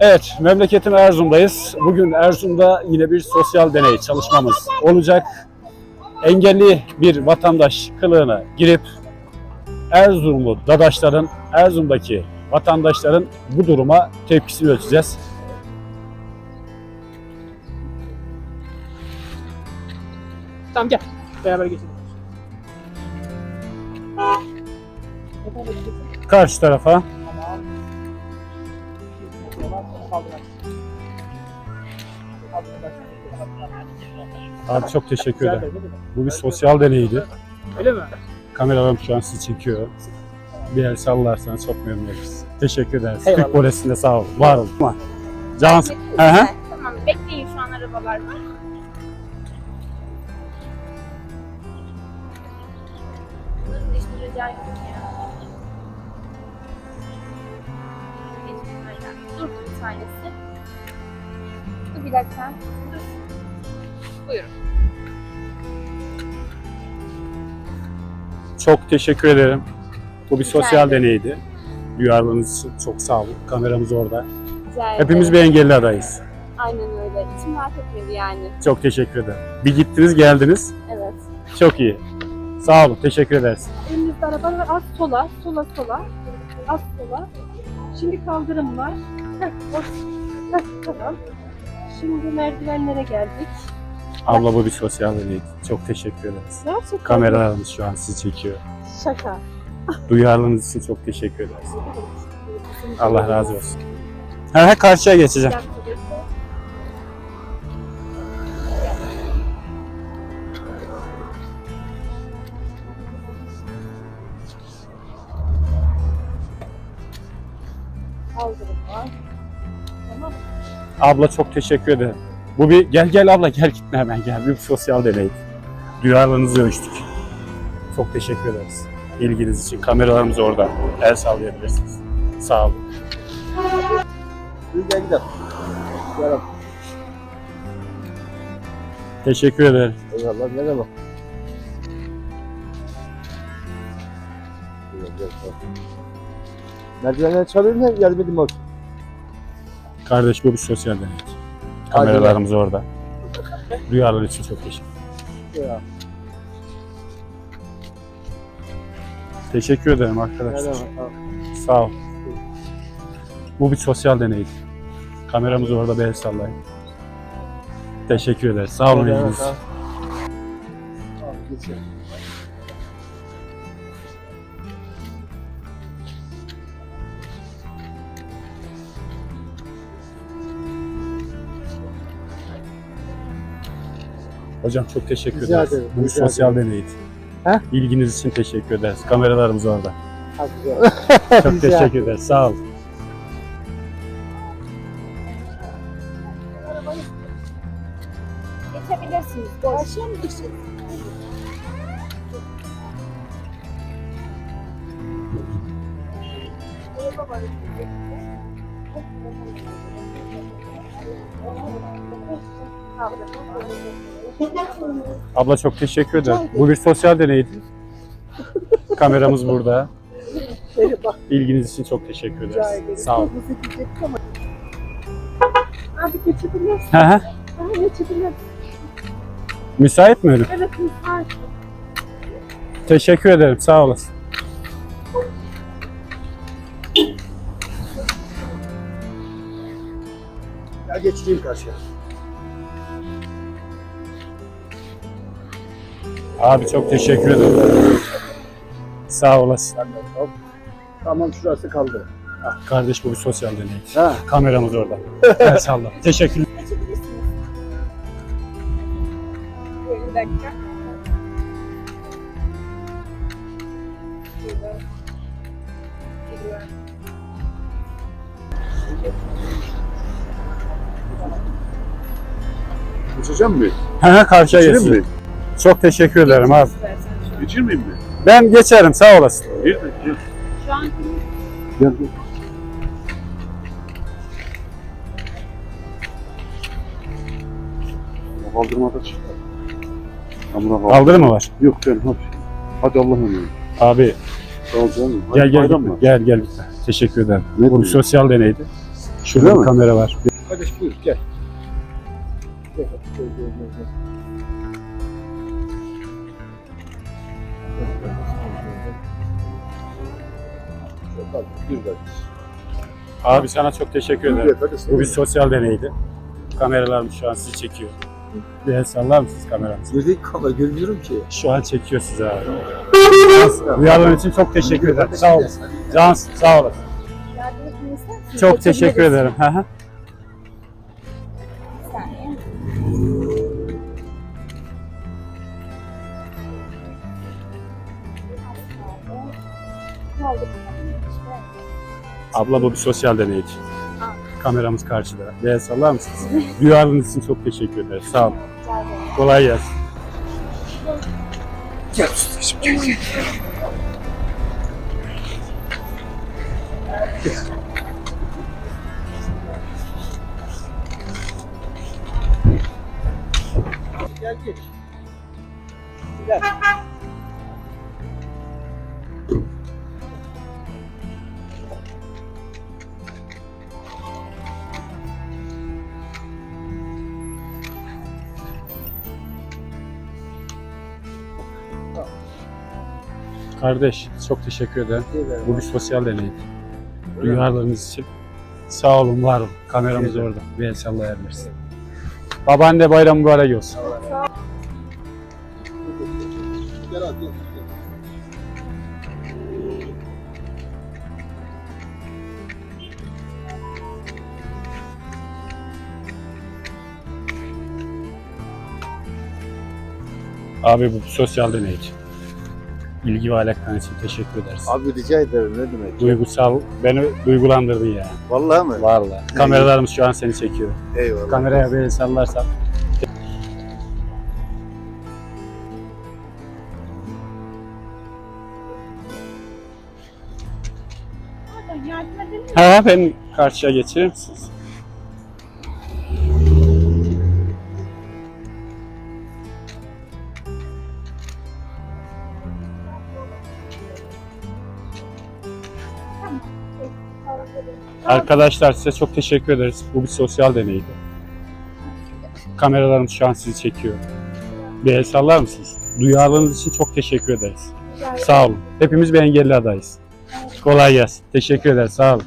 Evet, memleketim Erzurum'dayız. Bugün Erzurum'da yine bir sosyal deney çalışmamız olacak. Engelli bir vatandaş kılığına girip Erzurumlu dadaşların, Erzurum'daki vatandaşların bu duruma tepkisini ölçeceğiz. Tamam gel. Beraber geçelim. Karşı tarafa Abi çok teşekkür ederim. Bu bir sosyal deneydi. Öyle mi? Kameralarım şu an sizi çekiyor. Bir el sallarsanız çok memnun oluruz. Teşekkür ederiz. Eyvallah. Türk Polisi'nde sağ olun. Var olun. Can Hı hı. Tamam bekleyin şu an arabalar var. Bunların da işte rica ediyorum ya. Tanesi. Dur bir dakika. Dur. Buyurun. Çok teşekkür ederim. Bu bir Rica sosyal ederim. deneydi. Duyarlılığınız için çok sağ olun. Kameramız orada. Rica Hepimiz bir ederim. engelli adayız. Aynen öyle. İçim rahat etmedi yani. Çok teşekkür ederim. Bir gittiniz geldiniz. Evet. Çok iyi. Sağ olun. Teşekkür ederiz. Önümüzde araba var. Az sola, sola sola. Az sola. Şimdi kaldırım var. Tamam. Şimdi merdivenlere geldik. Abla bu bir sosyal deneydi. Çok teşekkür ederiz. Gerçekten Kameralarımız şu an sizi çekiyor. şaka. Duyarlılığınız için çok teşekkür ederiz. Allah razı olsun. He he karşıya geçeceğim. Kaldırım var. Tamam. Abla çok teşekkür ederim. Bu bir gel gel abla gel gitme hemen gel. Bir sosyal deneydi. Duyarlılığınızı ölçtük. Çok teşekkür ederiz. İlginiz için. Kameralarımız orada. El sallayabilirsiniz. Sağ olun. Gel gidelim. Gel. Teşekkür ederim. Eyvallah ne demek? Gel, gel, gel. Merdivenleri çalıyorum da yardım edeyim bak. Kardeş bu bir sosyal deneydi. Kameralarımız orada. Duyarlılığı için çok teşekkür Ya, Teşekkür ederim arkadaşlar. Sağ ol. Bu bir sosyal deneydi. Kameramız orada bir el sallayın. Teşekkür ederiz. Sağ olun ilginiz için. geçelim. Hocam çok teşekkür Rica ederiz. ederim, Bu bir rica sosyal deneydi. He? İlginiz için teşekkür ederiz. Kameralarımız orada. Hadi. Çok Rica teşekkür ederiz. Sağ olun. Geçebilirsiniz. Karşıya mı? Abla çok teşekkür ederim. Bu bir sosyal deneydi. Kameramız burada. Merhaba. İlginiz için çok teşekkür Rica ederiz. ederim. Sağ olun. Hızlı gidecektik ama. Abi geçebiliriz. Hı hı. Abi. Müsait mi önüm? Evet, müsait. Teşekkür ederim. Sağ olasın. Gel geçireyim karşıya. Abi çok teşekkür ederim. Sağ olasın. Hop. Tamam şurası kaldı. Kardeş bu bir sosyal deneydi. Ha. Kameramız orada. El salla. Teşekkür Geçebilirsiniz. Buyurun bir dakika. Geçeceğim mi? Hı hı karşıya geçsin. mi? Çok teşekkür ederim abi. İstersen. Geçirmeyeyim mi? Ben geçerim sağ olasın. Gel, gel. Şu an Gel, gel. Kaldırmada çıktı. Amına. Kaldırı mı var? Yok ben hadi. Hadi Allah'ım emanet. Abi Sağ ol canım. gel gel Bayram gitme. mı? Gel gel gitme. Teşekkür ederim. Ne Bu diyor? sosyal deneydi. Şurada bir mi? kamera var. Kardeş buyur gel. Gel, gel, gel, gel, gel. Abi sana çok teşekkür ederim. Bu bir sosyal deneydi. Kameralarımız şu an sizi çekiyor. Bir el sallar mısınız kameramızı? Nerede kamera görmüyorum ki. Şu an çekiyor sizi abi. Duyarların için çok teşekkür ederim. Sağ olasın. Cansın sağ misin? Çok teşekkür ederim. Abla bu bir sosyal deneydi. Kameramız karşıda. El sallar mısınız? Duyarlılığınız için çok teşekkür ederiz. Sağ olun. Kolay gelsin. Gel geç. Kardeş çok teşekkür ederim. Bu bir sosyal deneydi. Duyarlılığınız için. Sağ olun, var olun. Kameramız orada. Bir el sallayabilirsin. Babaanne bayram mübarek olsun. Abi bu sosyal deneydi. İlgi ve alakan için teşekkür ederiz. Abi rica ederim ne demek. Duygusal, beni duygulandırdın ya. Vallahi mı? Vallahi. Kameralarımız şu an seni çekiyor. Eyvallah. Kameraya el sallarsan. Mi? Ha ben karşıya geçirir misiniz? Arkadaşlar size çok teşekkür ederiz. Bu bir sosyal deneydi. Kameralarımız şu an sizi çekiyor. Bir el sallar mısınız? Duyarlılığınız için çok teşekkür ederiz. Sağ olun. Hepimiz bir engelli adayız. Kolay gelsin. Teşekkür ederiz. Sağ olun.